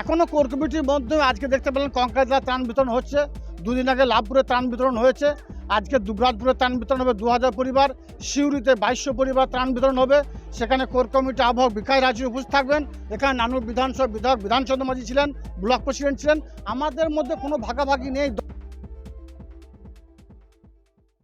এখনও কোর কমিটির মধ্যে আজকে দেখতে পেলেন কঙ্কাজলা ত্রাণ বিতরণ হচ্ছে। দুদিন আগে লাভপুরে ত্রাণ বিতরণ হয়েছে। আজকে দুবরাজপুরে ত্রাণ বিতরণ হবে দু হাজার পরিবার। সিউড়িতে বাইশশো পরিবার ত্রাণ বিতরণ হবে। সেখানে কোর কমিটি আহ্বায়ক বিকাশ রাজু উপস্থিত থাকবেন। এখানে নানুর বিধানসভা বিধায়ক বিধানচন্দ্র মাঝি ছিলেন, ব্লক প্রেসিডেন্ট ছিলেন। আমাদের মধ্যে কোনো ভাগাভাগি নেই।